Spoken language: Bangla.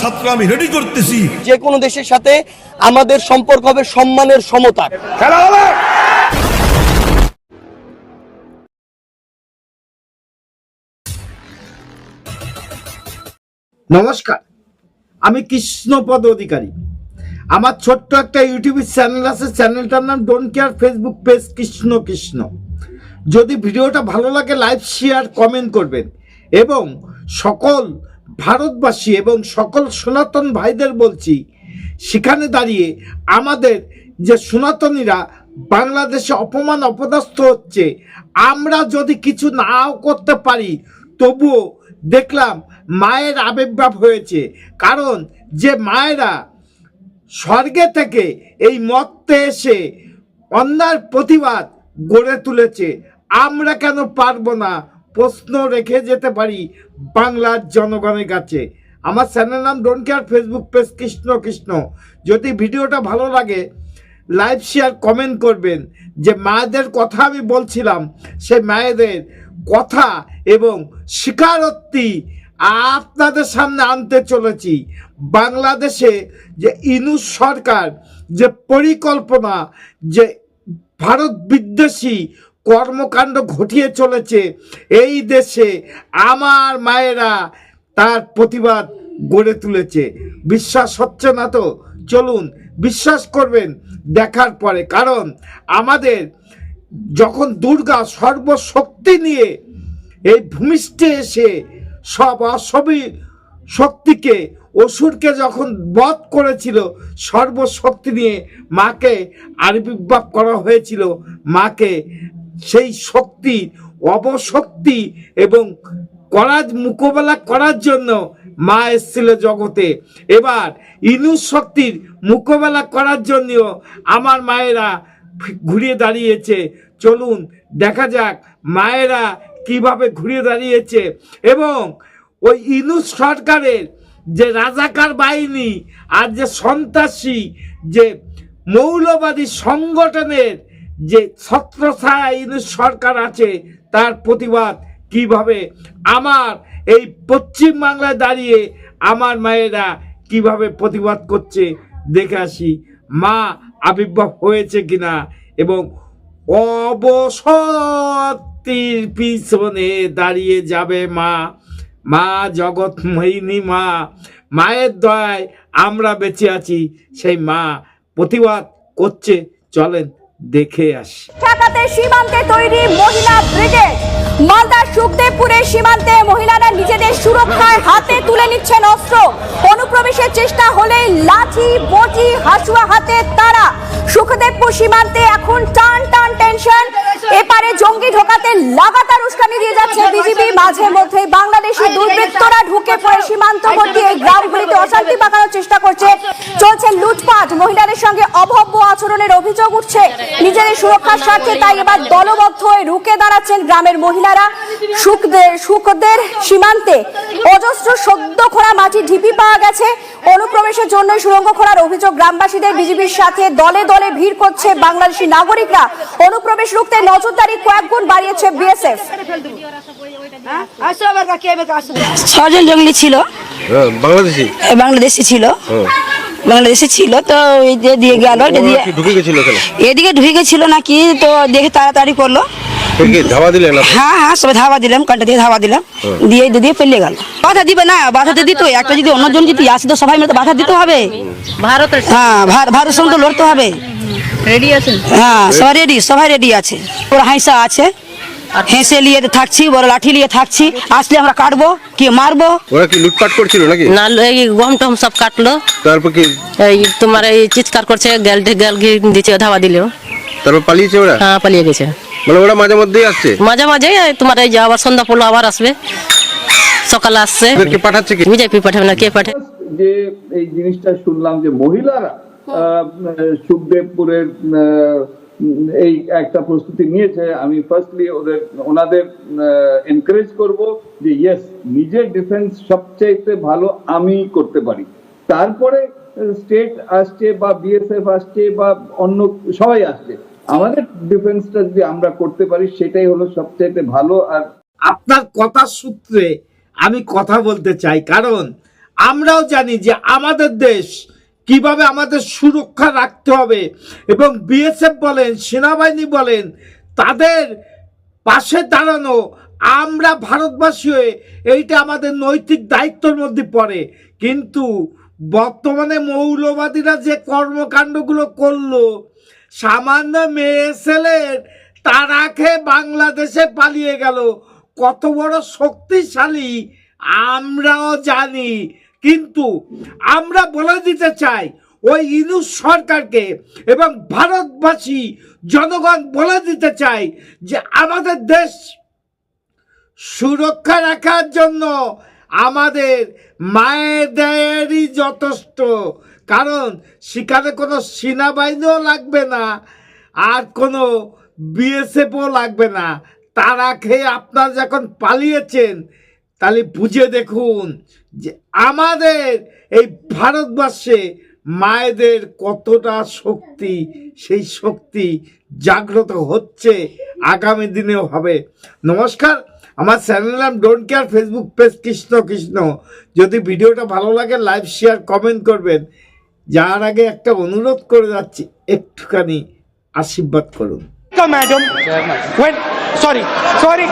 ছাত্র আমি রেডি করতেছি। যে কোনো দেশের সাথে আমাদের সম্পর্ক হবে সম্মানের সমতার। নমস্কার আমি কৃষ্ণপদ অধিকারী। আমার ছোট্ট একটা ইউটিউব চ্যানেল আছে চ্যানেলটার নাম don't care Facebook page Krishna Krishna. যদি ভিডিওটা ভালো লাগে লাইক শেয়ার কমেন্ট করবেন। এবং সকল ভারতবাসী এবং সকল সনাতন ভাইদের বলছি, সেখানে দাঁড়িয়ে আমাদের যে সনাতনীরা বাংলাদেশে অপমান, অপদস্থ হচ্ছে, আমরা যদি কিছু নাও করতে পারি, তবুও দেখলাম মায়ের আবির্ভাব হয়েছে। কারণ যে মায়েরা স্বর্গে থেকে এই মত্তে এসে অন্যার প্রতিবাদ গড়ে তুলেছে, আমরা কেন পারব না? প্রশ্ন রেখে যেতে পারি বাংলার জনগণের কাছে। আমার চ্যানেল নাম don't care, Facebook page Krishna Krishna. যদি ভিডিওটা ভালো লাগে লাইভ শেয়ার, কমেন্ট করবেন। যে মায়েদের কথা আমি বলছিলাম সেই মায়েদের কথা এবং স্বীকারোক্তি আপনাদের সামনে আনতে চলেছি। বাংলাদেশে যে ইনু সরকার, যে পরিকল্পনা, যে ভারত বিদ্বেষী কর্মকাণ্ড ঘটিয়ে চলেছে। এই দেশে আমার মায়েরা তার প্রতিবাদ গড়ে তুলেছে। বিশ্বাস হচ্ছে না তো? চলুন, বিশ্বাস করবেন, দেখার পরে। কারণ আমাদের যখন দুর্গা সর্বশক্তি নিয়ে এই ভূমিষ্ঠে এসে সব অসবই শক্তিকে, অসুরকে যখন বধ করেছিল, সর্বশক্তি নিয়ে মাকে আবির্ভাব করা হয়েছিল। মাকে সেই শক্তি, অবশক্তি এবং করার মোকাবেলা করার জন্য মা এসেছিল জগতে। এবার ইনুস শক্তির মোকাবেলা করার জন্য আমার মায়েরা ঘুরিয়ে দাঁড়িয়েছে। চলুন, দেখা যাক মায়েরা কীভাবে ঘুরিয়ে দাঁড়িয়েছে এবং ওই ইনুস সরকারের যে রাজাকার বাহিনী আর যে সন্ত্রাসী, যে মৌলবাদী সংগঠনের যে ছত্রছায়া সরকার আছে, তার প্রতিবাদ কীভাবে? আমার এই পশ্চিম বাংলায় দাঁড়িয়ে আমার মায়েরা কীভাবে প্রতিবাদ করছে দেখে আসি। মা আবির্ভাব হয়েছে কিনা এবং অবসতির পিছনে দাঁড়িয়ে যাবে মা। মা জগৎ মোহিনী মা, মায়ের দয়ায় আমরা বেঁচে আছি। সেই মা প্রতিবাদ করছে, চলেন দেখে আসি। ঢাকাতে সীমান্তে তৈরি মহিলা ব্রিগেড। মালদার সুখদেবপুরের সীমান্তে মহিলারা নিজেদের সুরক্ষায় হাতে তুলে নিচ্ছেন অস্ত্র। অনুপ্রবেশের চেষ্টা হলেই লাঠি, বটি, হাসুয়া হাতে তারা। সুখদেবপুর সীমান্তে এখন টান টান, টেনশন। এপারে জঙ্গি ঢোকাতে লাগাতার উস্কানি দিয়ে যাচ্ছে বিজিবি মাঝে মধ্যে বাংলাদেশি দুর্বৃত্তরা ঢুকে পড়ে সীমান্তবর্তী এই গ্রামগুলিতে অশান্তি পাকানোর চেষ্টা করছে। চলছে লুটপাট। মহিলাদের সঙ্গে অভব্য আচরণের অভিযোগ উঠছে। নিজেদের সুরক্ষার স্বার্থে তাই এবার দলবদ্ধ হয়ে রুখে দাঁড়াচ্ছেন গ্রামের মহিলারা। সুখদের সুখদের সীমান্তে অজস্র সদ্য খোঁড়া মাটি ঢিপি পাওয়া গেছে। অনুপ্রবেশের জন্য সুড়ঙ্গ খোঁড়ার অভিযোগ গ্রামবাসীদের। বিজেপির সাথে দলে দলে ভিড় করছে বাংলাদেশি নাগরিকরা। অনুপ্রবেশ রুখতে নজরদারি কয়েক গুণ বাড়িয়েছে বিএসএফ। ছজন জঙ্গলি ছিল। হ্যাঁ, বাংলাদেশি? বাংলাদেশি ছিল। বাংলাদেশে ছিল তো এই যে দিয়ে গেল এদিকে ঢুকে গেছিল নাকি তো দেখে তাড়াতাড়ি করল। দিলেন হ্যাঁ হ্যাঁ সবাই দিলাম কানটা দিয়ে ধাবা দিলাম দিয়ে দিয়ে পেলে গেল বাধা দিবে না বাধা তো দিত একটা যদি অন্যজন যদি আসে তো সবাই মিলে বাধা দিতে হবে ভারতের হ্যাঁ ভার- ভারতের সঙ্গে তো লড়তে হবে রেডি আছেন হ্যাঁ সবাই রেডি সবাই রেডি আছে ওরা হাইসা আছে হেসে নিয়ে থাকছি বড় লাঠি নিয়ে থাকছি আসলে আমরা কাটবো কি মারবো ওরা কি লুটপাট করছিল নাকি না এই গম টম সব কাটলো তারপর কি এই তোমার এই চিৎকার করছে গ্যাল গ্যাল দিচ্ছে ধাবা দিলেও তারপর পালিয়েছে ওরা হ্যাঁ পালিয়ে গেছে মানে ওরা মাঝে মধ্যেই আসছে? মাঝে মাঝে তোমার এই যে আবার সন্ধ্যা পড়ল আবার আসবে। সকালে আসছে। ওদেরকে পাঠাচ্ছে কি? বিজেপি পাঠাবে না কে পাঠাবে? যে এই জিনিসটা শুনলাম যে মহিলারা আহ, সুখদেবপুরের এই একটা প্রস্তুতি নিয়েছে। আমি ফার্স্টলি ওদের ওনাদের এনকারেজ করব যে ইয়েস নিজের ডিফেন্স সবচাইতে ভালো আমি করতে পারি। তারপরে স্টেট আসছে বা বিএসএফ আসছে বা অন্য সবাই আসছে। আমাদের ডিফেন্সটা যদি আমরা করতে পারি, সেটাই হলো সবচাইতে ভালো আর আপনার কথা সূত্রে আমি কথা বলতে চাই। কারণ আমরাও জানি যে আমাদের দেশ কীভাবে আমাদের সুরক্ষা রাখতে হবে এবং বিএসএফ বলেন, সেনাবাহিনী বলেন, তাদের পাশে দাঁড়ানো আমরা ভারতবাসী হয়ে এইটা আমাদের নৈতিক দায়িত্বের মধ্যে পড়ে। কিন্তু বর্তমানে মৌলবাদীরা যে কর্মকাণ্ডগুলো করল সামান্য মেয়ে ছেলের তারা খেয়ে বাংলাদেশে পালিয়ে গেল। কত বড় শক্তিশালী আমরাও জানি। কিন্তু আমরা বলে দিতে চাই, ওই ইনুস সরকারকে এবং ভারতবাসী জনগণ বলে দিতে চাই যে আমাদের দেশ সুরক্ষা রাখার জন্য আমাদের মায়েদেরই যথেষ্ট। কারণ সেখানে কোনো সেনাবাহিনীও লাগবে না, আর কোনো বিএসএফও লাগবে না। তারা খেয়ে আপনারা যখন পালিয়েছেন, তাহলে বুঝে দেখুন যে আমাদের এই ভারতবর্ষে মায়েদের কতটা শক্তি, সেই শক্তি জাগ্রত হচ্ছে, আগামী দিনেও হবে। নমস্কার, আমার চ্যানেল নাম don't care Facebook page Krishna Krishna. যদি ভিডিওটা ভালো লাগে লাইভ শেয়ার কমেন্ট করবেন। যার আগে একটা অনুরোধ করে যাচ্ছি একটুখানি আশীর্বাদ করুন। Madam sorry sorry